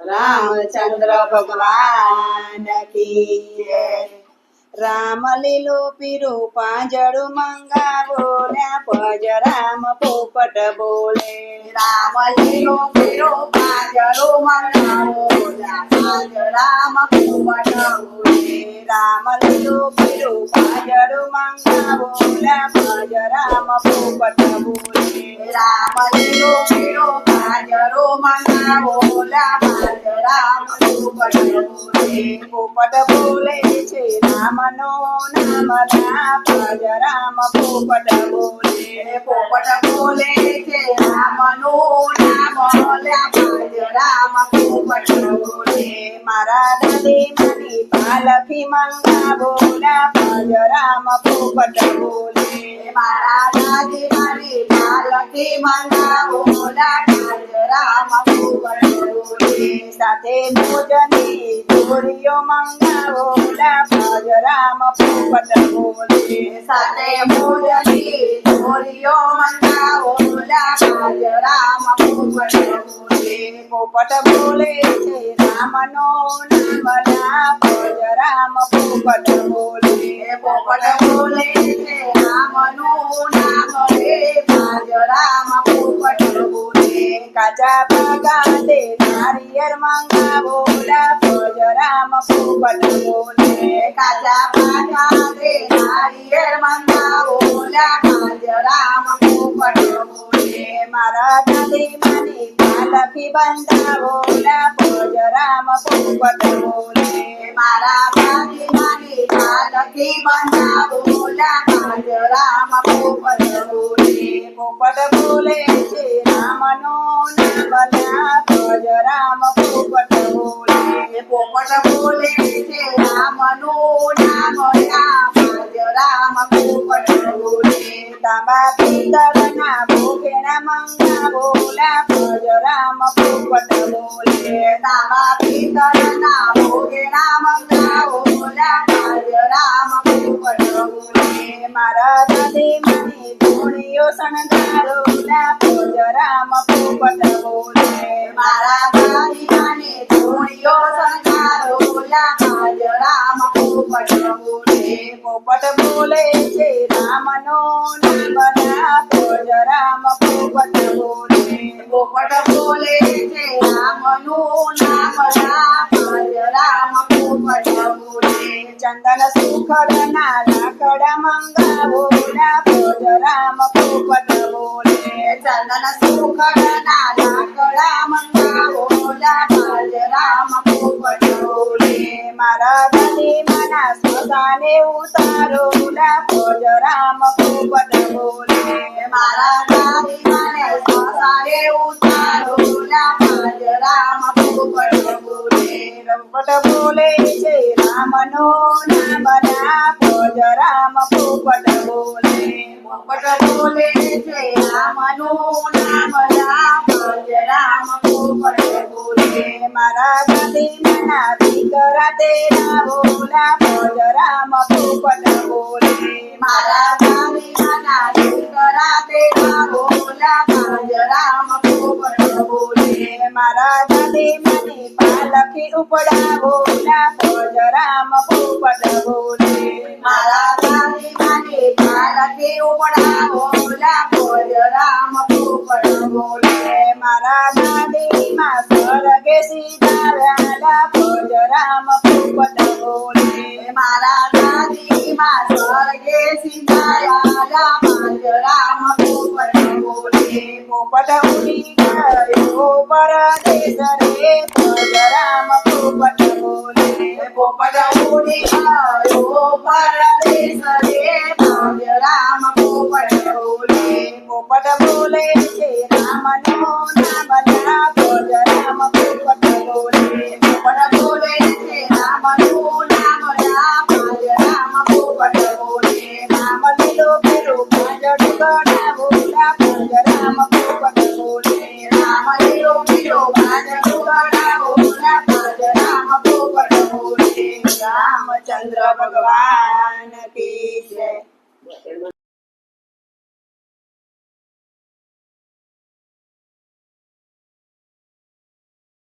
રામચંદ્ર ભગવાન કી જય રામ લીલો પીરો પાંજરું મંગાવો બોલ્યા પજ રામ પોપટ બોલે. રામ લીલો પીરો મંગા બોલ્યા પજ રામ પોપટ બોલે. રામ લીલો પીરો પાંજરું મંગાવો લ્યા પજ રામ પોપટ બોલે રામ લીલો પીરો પાંજરો મંગાવો પાંજ રામ પોપટ બોલે પોપટ બોલે છે રામનો નામ લ્યા પજ રામ પોપટ બોલે પોપટ બોલે છે રામનું નામ લે પાંજ રામ પોપટ બોલે મારા દાદી માની મંગા મંગાવો લ્યા પજ રામ પોપટ બોલે. મારા દાદી મારી પાલકી મંગાવો પાંજ રામ પોપટ બોલે. સાથે ભોજની ચોરીઓ મંગા લ્યા પજ રામ પોપટ બોલે. સાથે મોજની ચોરીઓ મંગાવો પાંજ રામ પોપટ పోపట బోలే జయ రామనో నామనా భోజ రామ పోపట మరా મારા દાદી માની પાલખી બંધાવો લ્યા પજ રામ પોપટ બોલે મારા બાજી માની પાલકી બંધાવો પાંજ રામ પોપટ બોલે પોપટ બોલે છે રામનો નામ લ્યા પજ રામ પોપટ બોલે પોપટ બોલે છે રામનું નામ తమీతన భూగిణ మంగ భూల భజరామ భూపట భూలే తమ పీతన భూగిణ మంగ భూల భజరామ భూపట భూలే మరదని మణి భూణియో సణగారుల భజరామ భూ बोले ते राम नोनी बना खोज राम पोपट बोले पोपट बोले ते राम नोना बना खोज राम पोपट बोले चंदन सुखड नाला कडा मंगा बोला खोज राम पोपट बोले चंदन सुखड ना कडा मंगा बोला खोज સ્મશાને ઉતારો ના પજ રામ પોપટ બોલે. મારા દાદી મને સંસારે ઉતારો પાંજ રામ પોપટ બોલે. પોપટ બોલે છે, રામનો નામ ના પજ રામ પોપટ બોલે. પોપટ બોલે છે રામ નામ માના દીકરા તેરા બોલા. બોલે. મારા દાદી નાના દીકરા તેરા બોલા બોલે રામ પોપટ બોલે. મારા દાદી મને માં સ્વર્ગે સીધા రామ పూపటోలే మారాజా ధీమా స్వర్గే సినాయా రామ రామ పూపటోలే పూపటోని గయో పరదేశ రే రామ ભગવાન